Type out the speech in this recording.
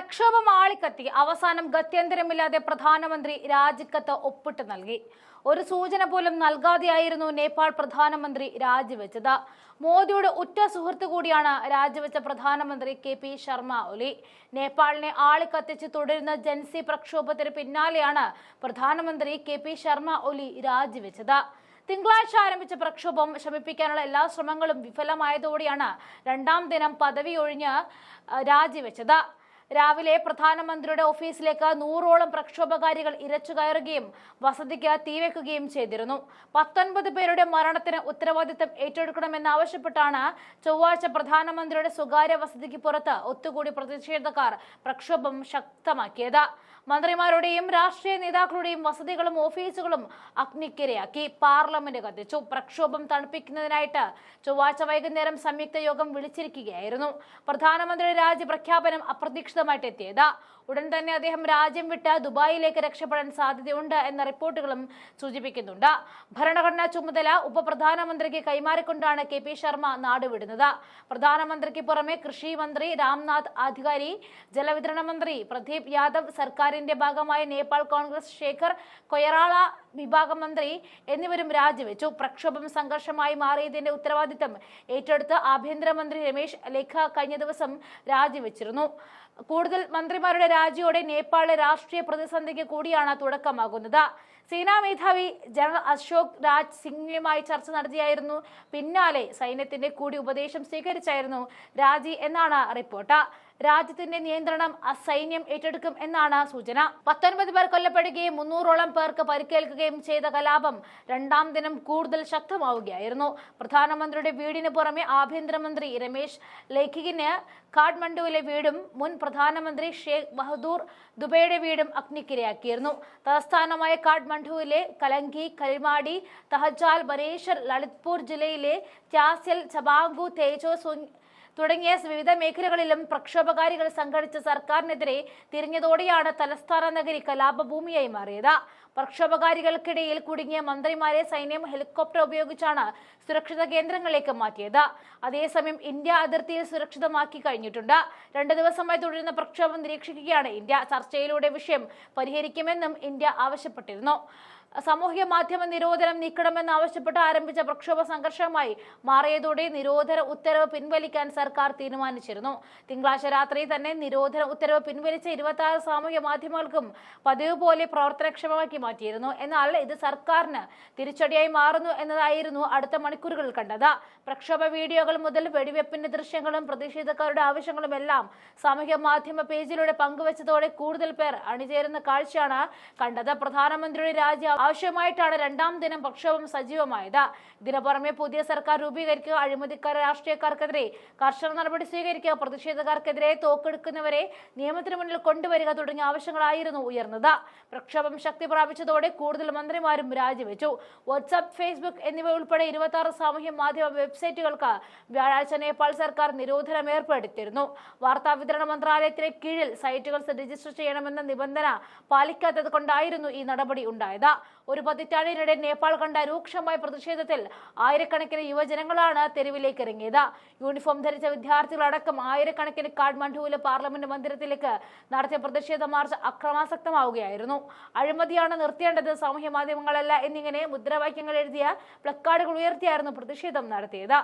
പ്രക്ഷോഭം ആളിക്കത്തി. അവസാനം ഗത്യന്തരമില്ലാതെ പ്രധാനമന്ത്രി രാജിക്കത്ത് ഒപ്പിട്ട് നൽകി. ഒരു സൂചന പോലും നൽകാതെയായിരുന്നു നേപ്പാൾ പ്രധാനമന്ത്രി രാജിവെച്ചത്. മോദിയുടെ ഉറ്റ സുഹൃത്തു കൂടിയാണ് രാജിവെച്ച പ്രധാനമന്ത്രി കെ പി ശർമ്മ ഒലി. നേപ്പാളിനെ ആളിക്കത്തിച്ച് തുടരുന്ന ജൻസി പ്രക്ഷോഭത്തിന് പിന്നാലെയാണ് പ്രധാനമന്ത്രി കെ പി ശർമ്മ ഒലി രാജിവെച്ചത്. തിങ്കളാഴ്ച ആരംഭിച്ച പ്രക്ഷോഭം ശമിപ്പിക്കാനുള്ള എല്ലാ ശ്രമങ്ങളും വിഫലമായതോടെയാണ് രണ്ടാം ദിനം പദവി ഒഴിഞ്ഞ് രാജിവെച്ചത്. രാവിലെ പ്രധാനമന്ത്രിയുടെ ഓഫീസിലേക്ക് നൂറോളം പ്രക്ഷോഭകാരികൾ ഇരച്ചു കയറുകയും വസതിക്ക് തീവെക്കുകയും ചെയ്തിരുന്നു. പത്തൊൻപത് പേരുടെ മരണത്തിന് ഉത്തരവാദിത്തം ഏറ്റെടുക്കണമെന്നാവശ്യപ്പെട്ടാണ് ചൊവ്വാഴ്ച പ്രധാനമന്ത്രിയുടെ സ്വകാര്യ വസതിക്ക് പുറത്ത് ഒത്തുകൂടി പ്രതിഷേധക്കാർ പ്രക്ഷോഭം ശക്തമാക്കിയത്. മന്ത്രിമാരുടെയും രാഷ്ട്രീയ നേതാക്കളുടെയും വസതികളും ഓഫീസുകളും അഗ്നിക്കിരയാക്കി. പാർലമെന്റ് കത്തിച്ചു. പ്രക്ഷോഭം തണുപ്പിക്കുന്നതിനായിട്ട് ചൊവ്വാഴ്ച വൈകുന്നേരം സംയുക്ത യോഗം വിളിച്ചിരിക്കുകയായിരുന്നു. പ്രധാനമന്ത്രിയുടെ രാജി പ്രഖ്യാപനം അപ്രതീക്ഷിതമായിട്ട് എത്തിയത് ഉടൻ തന്നെ അദ്ദേഹം രാജ്യം വിട്ട് ദുബായിലേക്ക് രക്ഷപ്പെടാൻ സാധ്യതയുണ്ട് എന്ന റിപ്പോർട്ടുകളും സൂചിപ്പിക്കുന്നുണ്ട്. ഭരണഘടനാ ചുമതല ഉപപ്രധാനമന്ത്രിക്ക് കൈമാറിക്കൊണ്ടാണ് കെ പി ശർമ്മ നാടുവിടുന്നത് പ്രധാനമന്ത്രിക്ക് പുറമെ കൃഷി മന്ത്രി രാംനാഥ് അധികാരി ജലവിതരണ മന്ത്രി പ്രദീപ് യാദവ് സർക്കാരിന്റെ ഭാഗമായ നേപ്പാൾ കോൺഗ്രസ് ശേഖർ കൊയറാള വിഭാഗം മന്ത്രി എന്നിവരും രാജിവെച്ചു. പ്രക്ഷോഭം സംഘർഷമായി മാറിയതിന്റെ ഉത്തരവാദിത്തം ഏറ്റെടുത്ത് ആഭ്യന്തരമന്ത്രി രമേശ് ലേഖ കഴിഞ്ഞ ദിവസം രാജിവെച്ചിരുന്നു. കൂടുതൽ മന്ത്രിമാരുടെ രാജിയോടെ നേപ്പാളിലെ രാഷ്ട്രീയ പ്രതിസന്ധിക്ക് കൂടിയാണ് തുടക്കമാകുന്നത്. സേനാ മേധാവി ജനറൽ അശോക് രാജ് സിംഗുമായി ചർച്ച നടത്തിയായിരുന്നു. പിന്നാലെ സൈന്യത്തിന്റെ കൂടി ഉപദേശം സ്വീകരിച്ചായിരുന്നു രാജി എന്നാണ് റിപ്പോർട്ട്. രാജ്യത്തിന്റെ നിയന്ത്രണം അസൈന്യം ഏറ്റെടുക്കും എന്നാണ് സൂചന. പത്തൊൻപത് പേർ കൊല്ലപ്പെടുകയും മുന്നൂറോളം പേർക്ക് പരിക്കേൽക്കുകയും ചെയ്ത കലാപം രണ്ടാം ദിനം കൂടുതൽ ശക്തമാവുകയായിരുന്നു. പ്രധാനമന്ത്രിയുടെ വീടിന് പുറമെ ആഭ്യന്തരമന്ത്രി രമേശ് ലേഖികിന് കാഠ്മണ്ഡുവിലെ വീടും മുൻ പ്രധാനമന്ത്രി ഷേഖ് ബഹദൂർ ദുബൈയുടെ വീടും അഗ്നിക്കിരയാക്കിയിരുന്നു. തലസ്ഥാനമായ കാഠ്മണ്ഡുവിലെ കലങ്കി കൽമാടി തഹജാൽ ബനേശ്വർ ലളിത്പൂർ ജില്ലയിലെ ത്യാസ്യൽ ചബാങ്കു തേജോ തുടങ്ങിയ വിവിധ മേഖലകളിലും പ്രക്ഷോഭകാരികൾ സംഘടിച്ച സർക്കാരിനെതിരെ തിരിഞ്ഞതോടെയാണ് തലസ്ഥാന നഗരി കലാപഭൂമിയായി മാറിയത്. പ്രക്ഷോഭകാരികൾക്കിടയിൽ കുടുങ്ങിയ മന്ത്രിമാരെ സൈന്യം ഹെലികോപ്റ്റർ ഉപയോഗിച്ചാണ് സുരക്ഷിത കേന്ദ്രങ്ങളിലേക്ക് മാറ്റിയത്. അതേസമയം ഇന്ത്യ അതിർത്തിയിൽ സുരക്ഷിതമാക്കി കഴിഞ്ഞിട്ടുണ്ട്. രണ്ട് ദിവസമായി തുടരുന്ന പ്രക്ഷോഭം നിരീക്ഷിക്കുകയാണ് ഇന്ത്യ. ചർച്ചയിലൂടെ വിഷയം പരിഹരിക്കുമെന്നും ഇന്ത്യ ആവശ്യപ്പെട്ടിരുന്നു. സാമൂഹ്യ മാധ്യമ നിരോധനം നീക്കണമെന്ന് ആവശ്യപ്പെട്ട് ആരംഭിച്ച പ്രക്ഷോഭ സംഘർഷമായി മാറിയതോടെ നിരോധന ഉത്തരവ് പിൻവലിക്കാൻ സർക്കാർ തീരുമാനിച്ചിരുന്നു. തിങ്കളാഴ്ച രാത്രി തന്നെ നിരോധന ഉത്തരവ് പിൻവലിച്ച ഇരുപത്തി ആറ് സാമൂഹ്യ മാധ്യമങ്ങൾക്കും പതിവ് പോലെ പ്രവർത്തനക്ഷമമാക്കി മാറ്റിയിരുന്നു. എന്നാൽ ഇത് സർക്കാരിന് തിരിച്ചടിയായി മാറുന്നു എന്നതായിരുന്നു അടുത്ത മണിക്കൂറുകളിൽ കണ്ടത്. പ്രക്ഷോഭ വീഡിയോകൾ മുതൽ വെടിവെപ്പിന്റെ ദൃശ്യങ്ങളും പ്രതിഷേധക്കാരുടെ ആവശ്യങ്ങളും എല്ലാം സാമൂഹ്യ മാധ്യമ പേജിലൂടെ പങ്കുവച്ചതോടെ കൂടുതൽ പേർ അണിചേരുന്ന കാഴ്ചയാണ് കണ്ടത്. പ്രധാനമന്ത്രിയുടെ രാജി ആവശ്യമായിട്ടാണ് രണ്ടാം ദിനം പ്രക്ഷോഭം സജീവമായത്. ഇതിനു പുറമെ പുതിയ സർക്കാർ രൂപീകരിക്കുക അഴിമതിക്കാർ രാഷ്ട്രീയക്കാർക്കെതിരെ കർശന നടപടി സ്വീകരിക്കുക. പ്രതിഷേധക്കാർക്കെതിരെ തോക്കെടുക്കുന്നവരെ നിയമത്തിന് മുന്നിൽ കൊണ്ടുവരിക തുടങ്ങിയ ആവശ്യങ്ങളായിരുന്നു ഉയർന്നത്. പ്രക്ഷോഭം ശക്തി പ്രാപിച്ചതോടെ കൂടുതൽ മന്ത്രിമാരും രാജിവെച്ചു. വാട്സ്ആപ്പ് ഫേസ്ബുക്ക് എന്നിവ ഉൾപ്പെടെ ഇരുപത്തി ആറ് സാമൂഹ്യ മാധ്യമ വെബ്സൈറ്റുകൾക്ക് വ്യാഴാഴ്ച നേപ്പാൾ സർക്കാർ നിരോധനം ഏർപ്പെടുത്തിയിരുന്നു. വാർത്താ വിതരണ മന്ത്രാലയത്തിന് കീഴിൽ സൈറ്റുകൾ രജിസ്റ്റർ ചെയ്യണമെന്ന നിബന്ധന പാലിക്കാത്തത് കൊണ്ടായിരുന്നു ഈ നടപടി ഉണ്ടായത്. ഒരു പതിറ്റാണ്ടിനിടെ നേപ്പാൾ കണ്ട രൂക്ഷമായ പ്രതിഷേധത്തിൽ ആയിരക്കണക്കിന് യുവജനങ്ങളാണ് തെരുവിലേക്ക് ഇറങ്ങിയത്. യൂണിഫോം ധരിച്ച വിദ്യാർത്ഥികളടക്കം ആയിരക്കണക്കിന് കാഠ്മണ്ഡുവിലെ പാർലമെന്റ് മന്ദിരത്തിലേക്ക് നടത്തിയ പ്രതിഷേധ മാർച്ച് അക്രമാസക്തമാവുകയായിരുന്നു. അഴിമതിയാണ് നിർത്തേണ്ടത് സാമൂഹ്യ മാധ്യമങ്ങളല്ല എന്നിങ്ങനെ മുദ്രാവാക്യങ്ങൾ എഴുതിയ പ്ലക്കാർഡുകൾ ഉയർത്തിയായിരുന്നു പ്രതിഷേധം നടത്തിയത്.